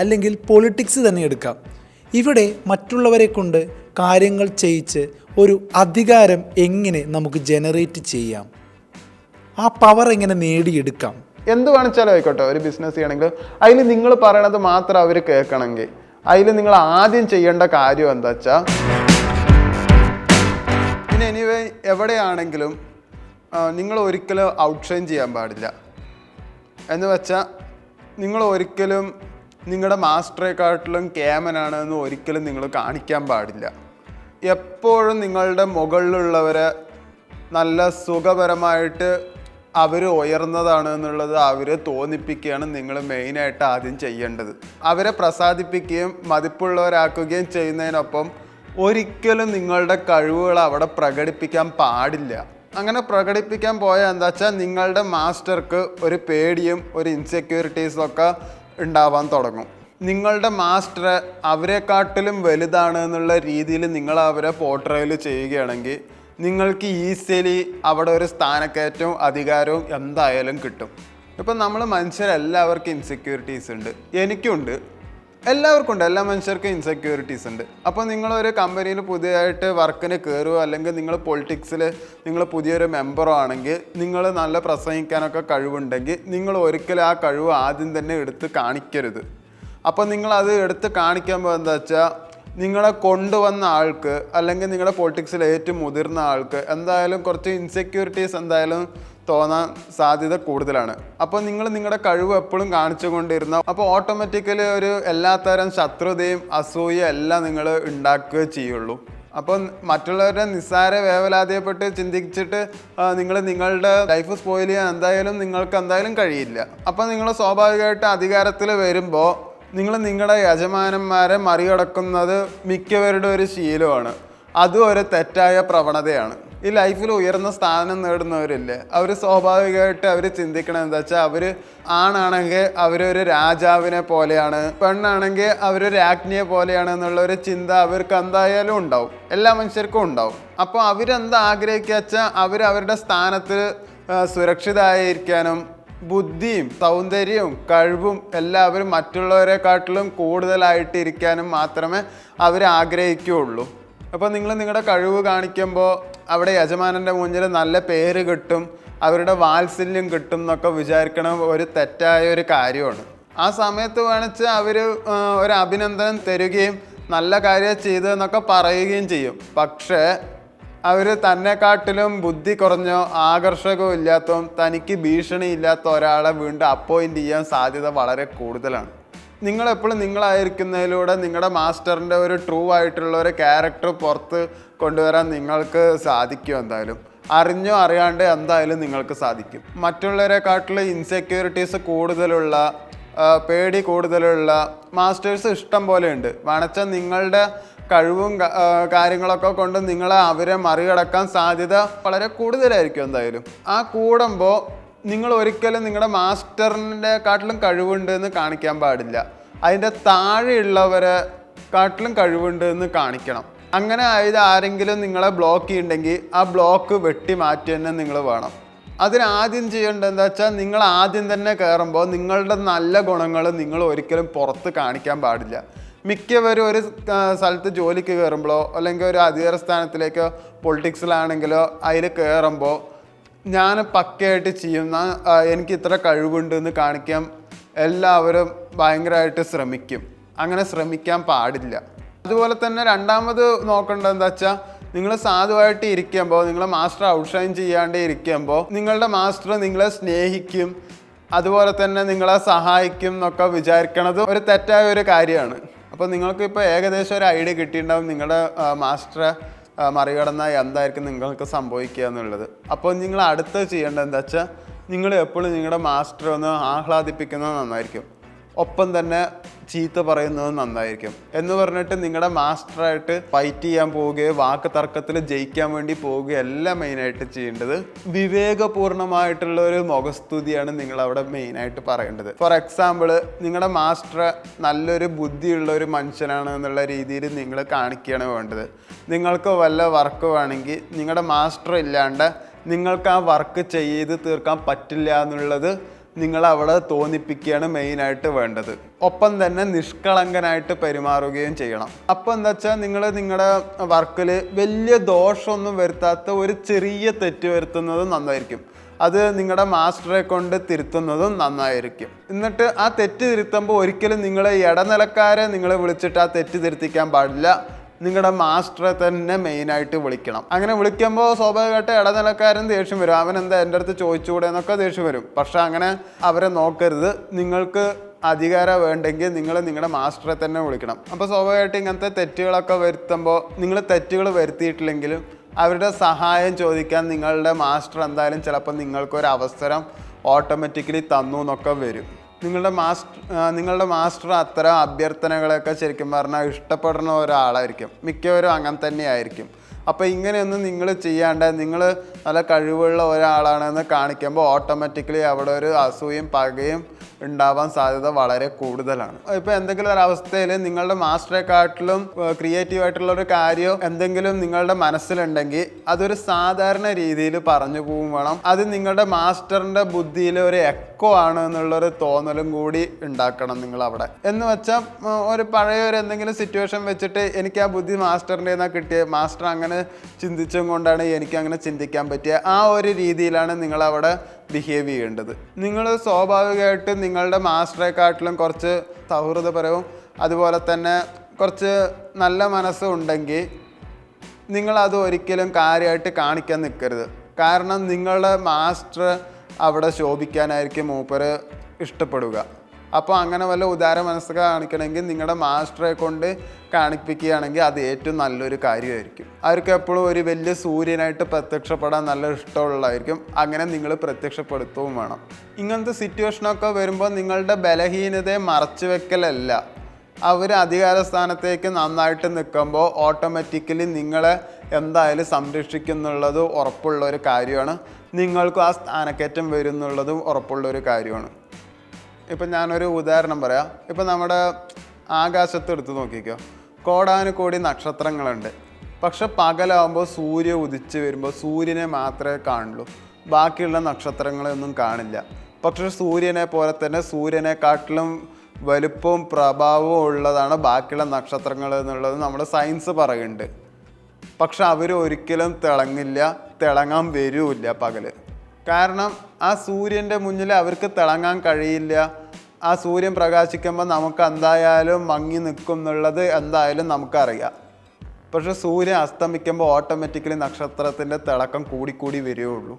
അല്ലെങ്കിൽ പൊളിറ്റിക്സ് തന്നെ എടുക്കാം. ഇവിടെ മറ്റുള്ളവരെ കൊണ്ട് കാര്യങ്ങൾ ചെയ്യിച്ച് ഒരു അധികാരം എങ്ങനെ നമുക്ക് ജനറേറ്റ് ചെയ്യാം? ആ പവർ എങ്ങനെ നേടിയെടുക്കാം? എന്ത് വേണിച്ചാലും ആയിക്കോട്ടെ ഒരു ബിസിനസ് ചെയ്യണമെങ്കിൽ അതിൽ നിങ്ങൾ പറയണത് മാത്രം അവർ കേൾക്കണമെങ്കിൽ. അതിൽ നിങ്ങൾ ആദ്യം ചെയ്യേണ്ട കാര്യം എന്താ വെച്ചാൽ പിന്നെ എനിവേ എവിടെയാണെങ്കിലും നിങ്ങൾ ഒരിക്കലും ഔട്ട്ഷൈൻ ചെയ്യാൻ പാടില്ല. എന്ന് വെച്ചാൽ നിങ്ങൾ ഒരിക്കലും നിങ്ങളുടെ മാസ്റ്ററെക്കാട്ടിലും ക്യാമനാണെന്ന് ഒരിക്കലും നിങ്ങൾ കാണിക്കാൻ പാടില്ല. എപ്പോഴും നിങ്ങളുടെ മുകളിലുള്ളവരെ നല്ല സുഖപരമായിട്ട് അവർ ഉയർന്നതാണ് എന്നുള്ളത് അവരെ തോന്നിപ്പിക്കുകയാണ് നിങ്ങൾ മെയിനായിട്ട് ആദ്യം ചെയ്യേണ്ടത്. അവരെ പ്രസാദിപ്പിക്കുകയും മതിപ്പുള്ളവരാക്കുകയും ചെയ്യുന്നതിനൊപ്പം ഒരിക്കലും നിങ്ങളുടെ കഴിവുകൾ അവിടെ പ്രകടിപ്പിക്കാൻ പാടില്ല. അങ്ങനെ പ്രകടിപ്പിക്കാൻ പോയാൽ എന്താ വെച്ചാൽ നിങ്ങളുടെ മാസ്റ്റർക്ക് ഒരു പേടിയും ഒരു ഇൻസെക്യൂരിറ്റീസും ഒക്കെ ഉണ്ടാവാൻ തുടങ്ങും. നിങ്ങളുടെ മാസ്റ്റർ അവരെക്കാട്ടിലും വലുതാണ് എന്നുള്ള രീതിയിൽ നിങ്ങൾ അവരെ പോർട്രയിൽ ചെയ്യുകയാണെങ്കിൽ നിങ്ങൾക്ക് ഈസിലി അവിടെ ഒരു സ്ഥാനക്കയറ്റവും അധികാരവും എന്തായാലും കിട്ടും. ഇപ്പം നമ്മൾ മനുഷ്യരെല്ലാവർക്കും ഇൻസെക്യൂരിറ്റീസ് ഉണ്ട്. എനിക്കുണ്ട്. എല്ലാവർക്കും ഉണ്ട്. എല്ലാ മനുഷ്യർക്കും ഇൻസെക്യൂരിറ്റീസ് ഉണ്ട്. അപ്പോൾ നിങ്ങളൊരു കമ്പനിയിൽ പുതിയതായിട്ട് വർക്കിന് കയറുകയോ അല്ലെങ്കിൽ നിങ്ങൾ പൊളിറ്റിക്സിൽ നിങ്ങൾ പുതിയൊരു മെമ്പറോ ആണെങ്കിൽ നിങ്ങൾ നല്ല പ്രസംഗിക്കാനൊക്കെ കഴിവുണ്ടെങ്കിൽ നിങ്ങൾ ഒരിക്കലും ആ കഴിവ് ആദ്യം തന്നെ എടുത്ത് കാണിക്കരുത്. അപ്പോൾ നിങ്ങളത് എടുത്ത് കാണിക്കുമ്പോൾ എന്താ വെച്ചാൽ നിങ്ങളെ കൊണ്ടുവന്ന ആൾക്ക് അല്ലെങ്കിൽ നിങ്ങളുടെ പൊളിറ്റിക്സിൽ ഏറ്റവും മുതിർന്ന ആൾക്ക് എന്തായാലും കുറച്ച് ഇൻസെക്യൂരിറ്റീസ് എന്തായാലും തോന്നാൻ സാധ്യത കൂടുതലാണ്. അപ്പോൾ നിങ്ങൾ നിങ്ങളുടെ കഴിവ് എപ്പോഴും കാണിച്ചുകൊണ്ടിരുന്ന അപ്പോൾ ഓട്ടോമാറ്റിക്കലി ഒരു എല്ലാത്തരം ശത്രുതയും അസൂയയും എല്ലാം നിങ്ങൾ ഉണ്ടാക്കുക ചെയ്യുള്ളൂ. അപ്പം മറ്റുള്ളവരുടെ നിസ്സാര വേവലാതിയപ്പെട്ട് ചിന്തിച്ചിട്ട് നിങ്ങൾ നിങ്ങളുടെ ലൈഫ് സ്പോയിൽ ചെയ്യാൻ എന്തായാലും നിങ്ങൾക്ക് എന്തായാലും കഴിയില്ല. അപ്പം നിങ്ങൾ സ്വാഭാവികമായിട്ട് അധികാരത്തിൽ വരുമ്പോൾ നിങ്ങൾ നിങ്ങളുടെ യജമാനന്മാരെ മറികടക്കുന്നത് മിക്കവരുടെ ഒരു ശീലമാണ്. അതും ഒരു തെറ്റായ പ്രവണതയാണ്. ഈ ലൈഫിൽ ഉയർന്ന സ്ഥാനം നേടുന്നവരില്ലേ? അവർ സ്വാഭാവികമായിട്ട് അവർ ചിന്തിക്കണം എന്താ വെച്ചാൽ അവർ ആണാണെങ്കിൽ അവരൊരു രാജാവിനെ പോലെയാണ് പെണ്ണാണെങ്കിൽ അവരൊരു രാജ്ഞിയെ പോലെയാണ് എന്നുള്ള ഒരു ചിന്ത അവർക്ക് എന്തായാലും ഉണ്ടാവും. എല്ലാ മനുഷ്യർക്കും ഉണ്ടാവും. അപ്പോൾ അവരെന്താ ആഗ്രഹിക്കുക വെച്ചാൽ അവർ അവരുടെ സ്ഥാനത്ത് സുരക്ഷിതമായിരിക്കാനും ബുദ്ധിയും സൗന്ദര്യവും കഴിവും എല്ലാവരും മറ്റുള്ളവരെക്കാട്ടിലും കൂടുതലായിട്ട് ഇരിക്കാനും മാത്രമേ അവർ ആഗ്രഹിക്കുകയുള്ളൂ. അപ്പോൾ നിങ്ങൾ നിങ്ങളുടെ കഴിവ് കാണിക്കുമ്പോൾ അവിടെ യജമാനന്റെ മുന്നിൽ നല്ല പേര് കിട്ടും അവരുടെ വാത്സല്യം കിട്ടും എന്നൊക്കെ വിചാരിക്കണ ഒരു തെറ്റായ ഒരു കാര്യമാണ്. ആ സമയത്ത് വേണിച്ച് അവർ ഒരു അഭിനന്ദനം തരുകയും നല്ല കാര്യം ചെയ്തതെന്നൊക്കെ പറയുകയും ചെയ്യും. പക്ഷേ അവർ തന്നെക്കാട്ടിലും ബുദ്ധി കുറഞ്ഞോ ആകർഷകവും ഇല്ലാത്തതും തനിക്ക് ഭീഷണി ഇല്ലാത്ത ഒരാളെ വീണ്ടും അപ്പോയിന്റ് ചെയ്യാൻ സാധ്യത വളരെ കൂടുതലാണ്. നിങ്ങൾ എപ്പോഴും നിങ്ങളായിരിക്കുന്നതിലൂടെ നിങ്ങളുടെ മാസ്റ്ററിന്റെ ഒരു ട്രൂ ആയിട്ടുള്ള ഒരു ക്യാരക്ടർ പുറത്ത് കൊണ്ടുവരാൻ നിങ്ങൾക്ക് സാധിക്കും എന്തായാലും? അറിഞ്ഞോ അറിയാണ്ട് എന്തായാലും നിങ്ങൾക്ക് സാധിക്കും. മറ്റുള്ളവരെക്കാട്ടിലും ഇൻസെക്യൂരിറ്റീസ് കൂടുതലുള്ള പേടി കൂടുതലുള്ള മാസ്റ്റേഴ്സ് ഇഷ്ടം പോലെ ഉണ്ട്. വേണച്ചാൽ നിങ്ങളുടെ കഴിവും കാര്യങ്ങളൊക്കെ കൊണ്ട് നിങ്ങളെ അവരെ മറികടക്കാൻ സാധ്യത വളരെ കൂടുതലായിരിക്കും എന്തായാലും. ആ കൂടുമ്പോൾ നിങ്ങൾ ഒരിക്കലും നിങ്ങളുടെ മാസ്റ്ററിന്റെ കാട്ടിലും കഴിവുണ്ട് എന്ന് കാണിക്കാൻ പാടില്ല. അതിന്റെ താഴെയുള്ളവരെ കാട്ടിലും കഴിവുണ്ട് എന്ന് കാണിക്കണം. അങ്ങനെ ആയത് ആരെങ്കിലും നിങ്ങളെ ബ്ലോക്ക് ചെയ്യുന്നുണ്ടെങ്കിൽ ആ ബ്ലോക്ക് വെട്ടി മാറ്റി തന്നെ നിങ്ങൾ വേണം. അതിനാദ്യം ചെയ്യേണ്ടത് എന്താ വെച്ചാൽ നിങ്ങൾ ആദ്യം തന്നെ കയറുമ്പോൾ നിങ്ങളുടെ നല്ല ഗുണങ്ങൾ നിങ്ങൾ ഒരിക്കലും പുറത്ത് കാണിക്കാൻ പാടില്ല. മിക്കവരും ഒരു സ്ഥലത്ത് ജോലിക്ക് കയറുമ്പോഴോ അല്ലെങ്കിൽ ഒരു അധികാര സ്ഥാനത്തിലേക്കോ പൊളിറ്റിക്സിലാണെങ്കിലോ അതിൽ കയറുമ്പോൾ ഞാൻ പക്കയായിട്ട് ചെയ്യും. എനിക്ക് ഇത്ര കഴിവുണ്ട് എന്ന് കാണിക്കാൻ എല്ലാവരും ഭയങ്കരമായിട്ട് ശ്രമിക്കും. അങ്ങനെ ശ്രമിക്കാൻ പാടില്ല. അതുപോലെ തന്നെ രണ്ടാമത് നോക്കേണ്ടത് എന്താ വെച്ചാൽ നിങ്ങൾ സാധുവായിട്ട് ഇരിക്കുമ്പോൾ നിങ്ങളെ മാസ്റ്റർ ഔട്ട്ഷൈൻ ചെയ്യാണ്ട് ഇരിക്കുമ്പോൾ നിങ്ങളുടെ മാസ്റ്റർ നിങ്ങളെ സ്നേഹിക്കും അതുപോലെ തന്നെ നിങ്ങളെ സഹായിക്കും എന്നൊക്കെ വിചാരിക്കണത് ഒരു തെറ്റായ ഒരു കാര്യമാണ്. അപ്പോൾ നിങ്ങൾക്ക് ഇപ്പോൾ ഏകദേശം ഒരു ഐഡിയ കിട്ടിയിട്ടുണ്ടാവും നിങ്ങളുടെ മാസ്റ്ററെ മറികടന്നാൽ എന്തായിരിക്കും നിങ്ങൾക്ക് സംഭവിക്കുക എന്നുള്ളത്. അപ്പോൾ നിങ്ങൾ അടുത്ത് ചെയ്യേണ്ടത് എന്താ വെച്ചാൽ നിങ്ങൾ എപ്പോഴും നിങ്ങളുടെ മാസ്റ്റർ ഒന്ന് ആഹ്ലാദിപ്പിക്കുന്നത് നന്നായിരിക്കും. ഒപ്പം തന്നെ ചീത്ത പറയുന്നത് നന്നായിരിക്കും. എന്ന് പറഞ്ഞിട്ട് നിങ്ങളുടെ മാസ്റ്ററായിട്ട് ഫൈറ്റ് ചെയ്യാൻ പോവുകയോ വാക്ക് തർക്കത്തിൽ ജയിക്കാൻ വേണ്ടി പോവുകയോ എല്ലാം മെയിനായിട്ട് ചെയ്യേണ്ടത്. വിവേകപൂർണമായിട്ടുള്ള ഒരു മുഖസ്തുതിയാണ് നിങ്ങൾ അവിടെ മെയിനായിട്ട് പറയേണ്ടത്. ഫോർ എക്സാമ്പിൾ നിങ്ങളുടെ മാസ്റ്റർ നല്ലൊരു ബുദ്ധിയുള്ള ഒരു മനുഷ്യനാണ് എന്നുള്ള രീതിയിൽ നിങ്ങൾ കാണിക്കുകയാണ് വേണ്ടത്. നിങ്ങൾക്ക് വല്ല വർക്ക് വേണമെങ്കിൽ നിങ്ങളുടെ മാസ്റ്റർ ഇല്ലാണ്ട് നിങ്ങൾക്ക് ആ വർക്ക് ചെയ്ത് തീർക്കാൻ പറ്റില്ല എന്നുള്ളത് നിങ്ങൾ അവിടെ തോന്നിപ്പിക്കുകയാണ് മെയിനായിട്ട് വേണ്ടത്. ഒപ്പം തന്നെ നിഷ്കളങ്കനായിട്ട് പെരുമാറുകയും ചെയ്യണം. അപ്പോൾ എന്താ വെച്ചാൽ നിങ്ങൾ നിങ്ങളുടെ വർക്കിൽ വലിയ ദോഷമൊന്നും വരുത്താത്ത ഒരു ചെറിയ തെറ്റ് വരുത്തുന്നത് നന്നായിരിക്കും. അത് നിങ്ങളുടെ മാസ്റ്ററെ കൊണ്ട് തിരുത്തുന്നതും നന്നായിരിക്കും. എന്നിട്ട് ആ തെറ്റ് തിരുത്തുമ്പോൾ ഒരിക്കലും നിങ്ങൾ ഇടനിലക്കാരെ നിങ്ങളെ വിളിച്ചിട്ട് ആ തെറ്റ് തിരുത്തിക്കാൻ പാടില്ല. നിങ്ങളുടെ മാസ്റ്ററെ തന്നെ മെയിനായിട്ട് വിളിക്കണം. അങ്ങനെ വിളിക്കുമ്പോൾ സ്വാഭാവികമായിട്ട് ഇടനിലക്കാരൻ ദേഷ്യം വരും. അവൻ എന്താ എന്റെ അടുത്ത് ചോദിച്ചുകൂടെ എന്നൊക്കെ ദേഷ്യം വരും. പക്ഷെ അങ്ങനെ അവരെ നോക്കരുത്. നിങ്ങൾക്ക് അധികാരം വേണ്ടെങ്കിൽ നിങ്ങൾ നിങ്ങളുടെ മാസ്റ്ററെ തന്നെ വിളിക്കണം. അപ്പോൾ സ്വാഭാവികമായിട്ട് ഇങ്ങനത്തെ തെറ്റുകളൊക്കെ വരുത്തുമ്പോൾ നിങ്ങൾ തെറ്റുകൾ വരുത്തിയിട്ടില്ലെങ്കിലും അവരുടെ സഹായം ചോദിക്കാൻ നിങ്ങളുടെ മാസ്റ്റർ എന്തായാലും ചിലപ്പോൾ നിങ്ങൾക്കൊരു അവസരം ഓട്ടോമാറ്റിക്കലി തന്നു എന്നൊക്കെ വരും. നിങ്ങളുടെ മാസ്റ്റർ നിങ്ങളുടെ മാസ്റ്റർ അത്തരം അഭ്യർത്ഥനകളൊക്കെ ശരിക്കും പറഞ്ഞാൽ ഇഷ്ടപ്പെടുന്ന ഒരാളായിരിക്കും. മിക്കവരും അങ്ങനെ തന്നെയായിരിക്കും. അപ്പോൾ ഇങ്ങനെയൊന്നും നിങ്ങൾ ചെയ്യാണ്ട് നിങ്ങൾ നല്ല കഴിവുള്ള ഒരാളാണെന്ന് കാണിക്കുമ്പോൾ ഓട്ടോമാറ്റിക്കലി അവിടെ ഒരു അസൂയും പകയും ഉണ്ടാവാൻ സാധ്യത വളരെ കൂടുതലാണ്. ഇപ്പോൾ എന്തെങ്കിലും ഒരു അവസ്ഥയിൽ നിങ്ങളുടെ മാസ്റ്ററെക്കാട്ടിലും ക്രിയേറ്റീവ് ആയിട്ടുള്ള ഒരു കാര്യം എന്തെങ്കിലും നിങ്ങളുടെ മനസ്സിലുണ്ടെങ്കിൽ അതൊരു സാധാരണ രീതിയിൽ പറഞ്ഞു പോകും വേണം. അത് നിങ്ങളുടെ മാസ്റ്ററിന്റെ ബുദ്ധിയിൽ ഒരു എക്കോ ആണ് എന്നുള്ളൊരു തോന്നലും കൂടി ഉണ്ടാക്കണം നിങ്ങൾ അവിടെ എന്ന് വെച്ചാൽ ഒരു പഴയ ഒരു എന്തെങ്കിലും സിറ്റുവേഷൻ വെച്ചിട്ട് എനിക്ക് ആ ബുദ്ധി മാസ്റ്ററിന്റെ നിന്നാണ് കിട്ടിയത് മാസ്റ്റർ അങ്ങനെ ചിന്തിച്ചും കൊണ്ടാണ് എനിക്ക് അങ്ങനെ ചിന്തിക്കാൻ പറ്റിയ. ആ ഒരു രീതിയിലാണ് നിങ്ങൾ അവിടെ ബിഹേവ് ചെയ്യേണ്ടത്. നിങ്ങൾ സ്വാഭാവികമായിട്ട് നിങ്ങളുടെ മാസ്റ്ററെക്കാട്ടിലും കുറച്ച് സൗഹൃദപരവും അതുപോലെ തന്നെ കുറച്ച് നല്ല മനസ്സും ഉണ്ടെങ്കിൽ നിങ്ങളത് ഒരിക്കലും കാര്യമായിട്ട് കാണിക്കാൻ നിൽക്കരുത് കാരണം നിങ്ങളുടെ മാസ്റ്റർ അവിടെ ശോഭിക്കാനായിരിക്കും മൂപ്പര് ഇഷ്ടപ്പെടുക. അപ്പോൾ അങ്ങനെ വല്ല ഉദാര മനസ്സ് കാണിക്കണമെങ്കിൽ നിങ്ങളുടെ മാസ്റ്ററെ കൊണ്ട് കാണിപ്പിക്കുകയാണെങ്കിൽ അത് ഏറ്റവും നല്ലൊരു കാര്യമായിരിക്കും. അവർക്ക് എപ്പോഴും ഒരു വലിയ സൂര്യനായിട്ട് പ്രത്യക്ഷപ്പെടാൻ നല്ല ഇഷ്ടമുള്ളതായിരിക്കും. അങ്ങനെ നിങ്ങൾ പ്രത്യക്ഷപ്പെടുത്തുകയും വേണം. ഇങ്ങനത്തെ സിറ്റുവേഷനൊക്കെ വരുമ്പോൾ നിങ്ങളുടെ ബലഹീനതയെ മറച്ചു വെക്കലല്ല. അവർ അധികാര സ്ഥാനത്തേക്ക് നന്നായിട്ട് നിൽക്കുമ്പോൾ ഓട്ടോമാറ്റിക്കലി നിങ്ങളെ എന്തായാലും സംരക്ഷിക്കുന്നുള്ളത് ഉറപ്പുള്ള ഒരു കാര്യമാണ്. നിങ്ങൾക്കും ആ സ്ഥാനക്കയറ്റം വരുന്നുള്ളതും ഉറപ്പുള്ള ഒരു കാര്യമാണ്. ഇപ്പം ഞാനൊരു ഉദാഹരണം പറയാം. ഇപ്പം നമ്മുടെ ആകാശത്ത് എടുത്ത് നോക്കിക്കോ. കോടാനുകോടി നക്ഷത്രങ്ങളുണ്ട്. പക്ഷെ പകലാകുമ്പോൾ സൂര്യ ഉദിച്ച് വരുമ്പോൾ സൂര്യനെ മാത്രമേ കാണുള്ളൂ. ബാക്കിയുള്ള നക്ഷത്രങ്ങളൊന്നും കാണില്ല. പക്ഷെ സൂര്യനെ പോലെ തന്നെ സൂര്യനെക്കാട്ടിലും വലുപ്പവും പ്രഭാവവും ഉള്ളതാണ് ബാക്കിയുള്ള നക്ഷത്രങ്ങൾ എന്നുള്ളത് നമ്മുടെ സയൻസ് പറയുന്നുണ്ട്. പക്ഷെ അവർ ഒരിക്കലും തിളങ്ങില്ല. തിളങ്ങാൻ വരുമില്ല പകൽ. കാരണം ആ സൂര്യന്റെ മുന്നിൽ അവർക്ക് തിളങ്ങാൻ കഴിയില്ല. ആ സൂര്യൻ പ്രകാശിക്കുമ്പോൾ നമുക്ക് എന്തായാലും മങ്ങി നിൽക്കും എന്നുള്ളത് എന്തായാലും നമുക്കറിയാം. പക്ഷെ സൂര്യൻ അസ്തമിക്കുമ്പോൾ ഓട്ടോമാറ്റിക്കലി നക്ഷത്രത്തിന്റെ തിളക്കം കൂടിക്കൂടി വരികയുള്ളൂ